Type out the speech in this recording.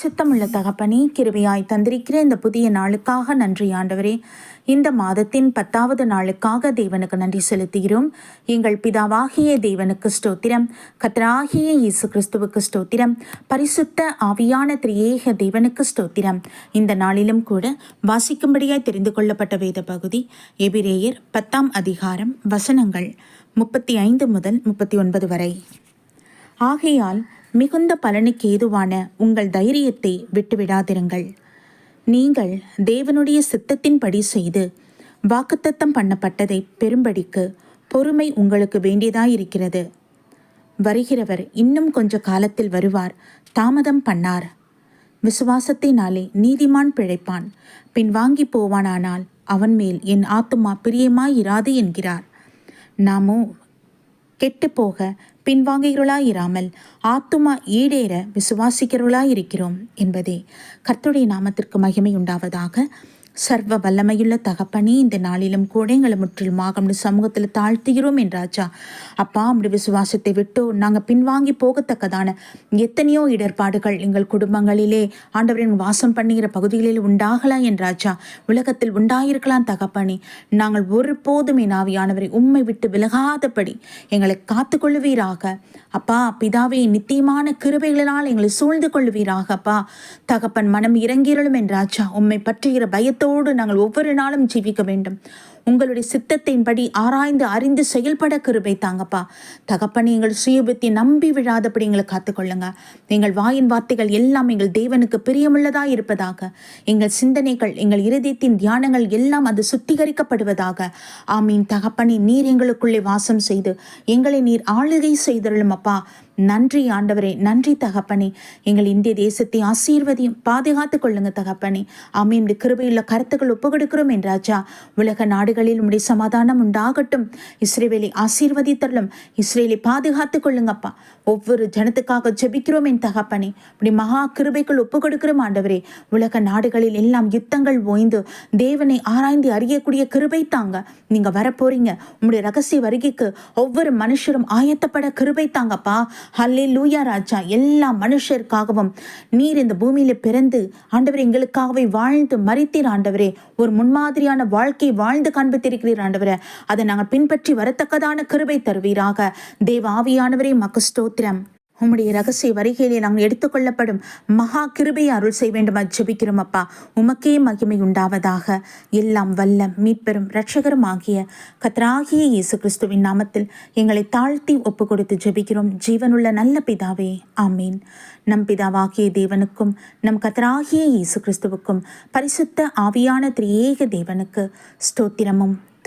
சுத்தமுள்ள தகப்பனே கிருபையாய் தந்திருக்கிற இந்த புதிய நாளுக்காக நன்றி ஆண்டவரே. இந்த மாதத்தின் பத்தாவது நாளுக்காக தேவனுக்கு நன்றி செலுத்துகிறோம். எங்கள் பிதாவாகிய தேவனுக்கு ஸ்தோத்திரம். கத்தராகிய இயேசு கிறிஸ்துவுக்கு ஸ்தோத்திரம். பரிசுத்த ஆவியான திரியேக தேவனுக்கு ஸ்தோத்திரம். இந்த நாளிலும் கூட வாசிக்கும்படியாய் தெரிந்து கொள்ளப்பட்ட வேத பகுதி எபிரேயர் பத்தாம் அதிகாரம் வசனங்கள் முப்பத்தி ஐந்து முதல் முப்பத்தி ஒன்பது வரை. ஆகையால் மிகுந்த பலனுக்கு ஏதுவான உங்கள் தைரியத்தை விட்டுவிடாதிருங்கள். நீங்கள் தேவனுடைய சித்தத்தின்படி செய்து வாக்குத்தத்தம் பண்ணப்பட்டதை பெரும்படிக்கு பொறுமை உங்களுக்கு வேண்டியதாயிருக்கிறது. வருகிறவர் இன்னும் கொஞ்ச காலத்தில் வருவார் தாமதம் பண்ணார். விசுவாசத்தினாலே நீதிமான் பிழைப்பான் பின் வாங்கி போவானானால் அவன் மேல் என் ஆத்துமா பிரியமாயிராது என்கிறார். நாமோ கெட்டுப்போக பின்வாங்குகிறவளாயிராமல் ஆத்துமா ஈடேற விசுவாசிக்கிறவளாயிருக்கிறோம் என்பதே கர்த்துடைய நாமத்திற்கு மகிமை உண்டாவதாக சர்வ வல்லமையுள்ள தகப்பனே இந்த நாளிலும் கூட எங்களை முற்றிலுமாக அப்படி சமூகத்தில் தாழ்த்துகிறோம் என்றாச்சா அப்பா அப்படி விசுவாசத்தை விட்டோ நாங்கள் பின்வாங்கி போகத்தக்கதான எத்தனையோ இடர்பாடுகள் எங்கள் குடும்பங்களிலே ஆண்டவரின் வாசம் பண்ணுகிற பகுதிகளில் உண்டாகலாம் என்றாச்சா உலகத்தில் உண்டாயிருக்கலாம் தகப்பனே. நாங்கள் ஒருபோதும் என் ஆவியானவரை உண்மை விட்டு விலகாதபடி எங்களை காத்துக்கொள்வீராக அப்பா பிதாவே நித்தியமான கிருபைகளினால் எங்களை சூழ்ந்து கொள்ளுவீராக அப்பா. தகப்பன் மனம் இறங்கிரலும் என்றாச்சா உண்மை பற்றுகிற பயத்தோ சித்தத்தோடு நாங்கள் ஒவ்வொரு நாளும் ஜீவிக்க வேண்டும். உங்களுடைய சித்தத்தின்படி ஆராய்ந்து அறிந்து செயல்பட கிருபை தாங்கப்பா. தகப்பனே எங்கள் சுயபுத்தி நம்பி விழாதபடி எங்களை காத்துக்கொள்ளுங்க. எங்கள் வாயின் வார்த்தைகள் எல்லாம் எங்கள் தேவனுக்கு பிரியமுள்ளதாக இருப்பதாக எங்கள் சிந்தனைகள் எங்கள் இருதயத்தின் தியானங்கள் எல்லாம் அது சுத்திகரிக்கப்படுவதாக. ஆமீன். தகப்பனே நீர் எங்களுக்குள்ளே வாசம் செய்து எங்களை நீர் ஆளுகை செய்தருளும் அப்பா. நன்றி ஆண்டவரே நன்றி தகப்பனே. எங்கள் இந்திய தேசத்தை ஆசீர்வதியும் பாதுகாத்துக் கொள்ளுங்க தகப்பனே. ஆமீன். கிருபையுள்ள கருத்துக்கள் ஒப்புக்கொடுக்கிறோம் என்றாச்சா உலக நாடுகளில் உடைய சமாதானம் உண்டாகட்டும். இஸ்ரேவேலை ஆசீர்வதித்தரலும் இஸ்ரேலை பாதுகாத்துக் கொள்ளுங்கப்பா. ஒவ்வொரு ஜனத்துக்காக ஜெபிக்கிறோம் என் தகப்பனே. இப்படி மகா கிருபைக்குள் ஒப்பு கொடுக்கிறோம் ஆண்டவரே. உலக நாடுகளில் எல்லாம் யுத்தங்கள் ஓய்ந்து தேவனை ஆராய்ந்து அறியக்கூடிய கிருபை தாங்க. நீங்க வரப்போறீங்க. உங்களுடைய ரகசிய வருகைக்கு ஒவ்வொரு மனுஷரும் ஆயத்தப்பட கிருபை தாங்கப்பா. ஹல்லே லூயா ராஜா எல்லா மனுஷருக்காகவும் நீர் இந்த பூமியில பிறந்து ஆண்டவர் எங்களுக்காகவே வாழ்ந்து மறித்தீர் ஆண்டவரே. ஒரு முன்மாதிரியான வாழ்க்கை வாழ்ந்து காண்பித்திருக்கிறீர் ஆண்டவரே அதை நாங்கள் பின்பற்றி வரத்தக்கதான கிருபை தருவீராக. தேவ ஆவியானவரே மக்கு ஸ்தோத்திரம். உம்முடைய ரகசிய வருகையிலே நாங்கள் எடுத்துக்கொள்ளப்படும் மகா கிருபையை அருள் செய்ய வேண்டுமா? ஜெபிக்கிறோம் அப்பா. உமக்கே மகிமை உண்டாவதாக. எல்லாம் வல்ல மீட்பெரும் இரட்சகரும் ஆகிய கத்ராகிய இயேசு கிறிஸ்துவின் நாமத்தில் எங்களை தாழ்த்தி ஒப்பு கொடுத்து ஜெபிக்கிறோம். ஜீவனுள்ள நல்ல பிதாவே ஆமீன். நம் பிதாவாகிய தேவனுக்கும் நம் கத்ராகிய இயேசு கிறிஸ்துவுக்கும் பரிசுத்த ஆவியான திரியேக தேவனுக்கு ஸ்தோத்திரமும்